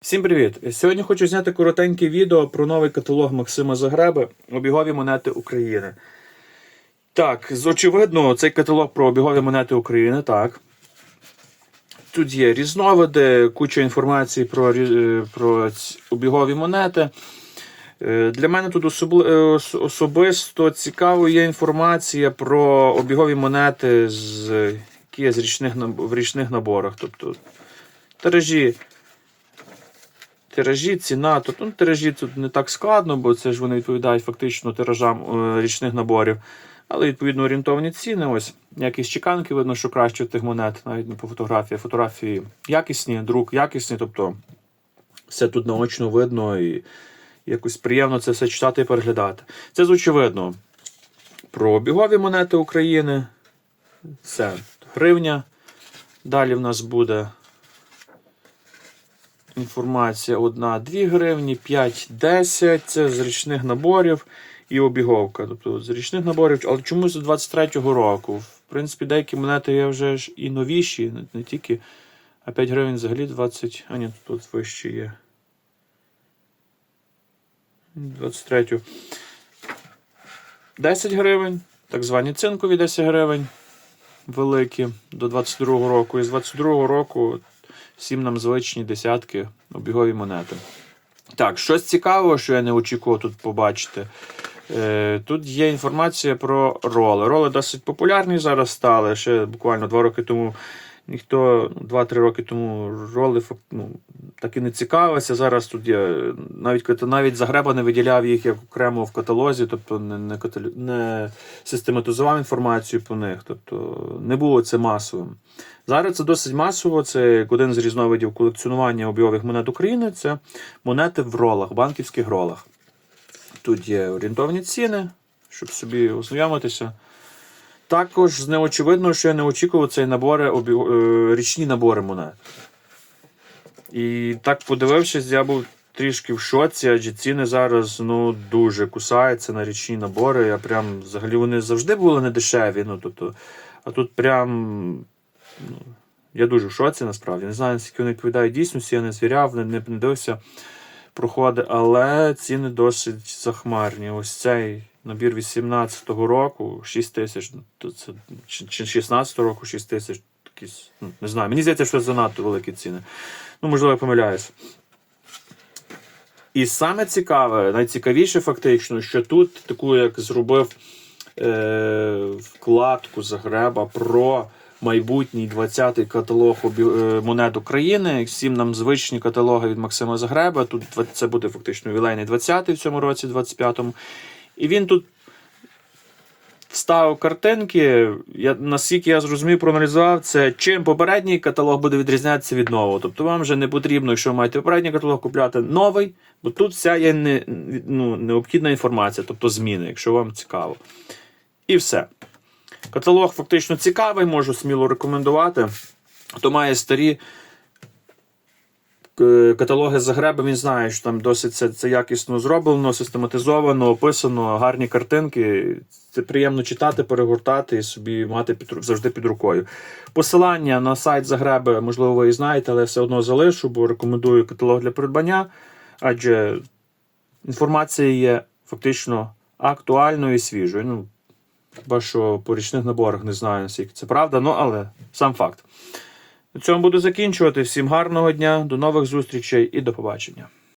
Всім привіт! Сьогодні хочу зняти коротеньке відео про новий каталог Максима Загреби Обігові монети України. Так, з очевидно, цей каталог про обігові монети України, так. Тут є різновиди, куча інформації про, е, про обігові монети. Е, Для мене тут е, ос- особисто цікаво є інформація про обігові монети, з, які є з річних, в річних наборах. Тобто тиражі тиражі, ціна. Тут ну, тиражі тут не так складно, бо це ж вони відповідають фактично тиражам е, річних наборів. Але відповідно орієнтовані ціни. Ось якісь чеканки видно, що краще тих монет, навіть не по фотографії. Фотографії якісні, друк якісний, тобто все тут наочно видно і якось приємно це все читати і переглядати. Це з очевидно про обігові монети України. Це гривня. Далі в нас буде інформація 1-2 гривні, 5-10, це з річних наборів і обіговка. Тобто з річних наборів, але чомусь з 23-го року. В принципі, деякі монети є вже ж і новіші, не тільки. А 5 гривень взагалі 20. А ні, тут вище є. 23. 10 гривень, так звані цинкові 10 гривень. Великі до 22-го року. І з 22-го року всім нам звичні десятки обігові монети. Так, щось цікавого, що я не очікував тут побачити. Е, тут є інформація про роли. Роли досить популярні зараз стали. Ще буквально два роки тому ніхто, ну, 2-3 роки тому роли ну, так і не цікавився. Зараз тут є навіть навіть Загреба не виділяв їх як окремо в каталозі, тобто не, не, не систематизував інформацію по них. Тобто не було це масовим. Зараз це досить масово. Це як один з різновидів колекціонування обігових монет України. Це монети в ролах, банківських ролах. Тут є орієнтовні ціни, щоб собі ознайомитися. Також з неочевидного, що я не очікував, це набори, е, річні набори монет. І так подивившись, я був трішки в шоці, адже ціни зараз ну, дуже кусаються на річні набори. Я прям взагалі вони завжди були недешеві. Ну, тобто, а тут прям. Ну, я дуже в шоці насправді. Не знаю, наскільки вони відповідають дійсності, я не звіряв, не, не дивився проходи, але ціни досить захмарні. Ось цей набір 18-го року 6 тисяч, чи, чи 16-го року 6 тисяч. Ну, не знаю, мені здається, що це занадто великі ціни. Ну, можливо, я помиляюсь. І саме цікаве, найцікавіше фактично, що тут таку, як зробив е, вкладку Загреба про майбутній 20-й каталог е, монет України. Всім нам звичні каталоги від Максима Загреба. Тут це буде фактично ювілейний 20-й в цьому році, 25-му. І він тут вставив картинки. Я, наскільки я зрозумів, проаналізував, це чим попередній каталог буде відрізнятися від нового. Тобто вам вже не потрібно, якщо ви маєте попередній каталог, купляти новий, бо тут вся є не, ну, необхідна інформація, тобто зміни, якщо вам цікаво. І все. Каталог фактично цікавий, можу сміло рекомендувати. Хто має старі каталоги Загреба, він знає, що там досить це, це якісно зроблено, систематизовано, описано, гарні картинки. Це приємно читати, перегортати і собі мати під, завжди під рукою. Посилання на сайт Загреби, можливо, ви і знаєте, але все одно залишу, бо рекомендую каталог для придбання, адже інформація є фактично актуальною і свіжою. Ну, Хіба що по річних наборах не знаю, наскільки це правда, ну але сам факт. На цьому буду закінчувати. Всім гарного дня, до нових зустрічей і до побачення.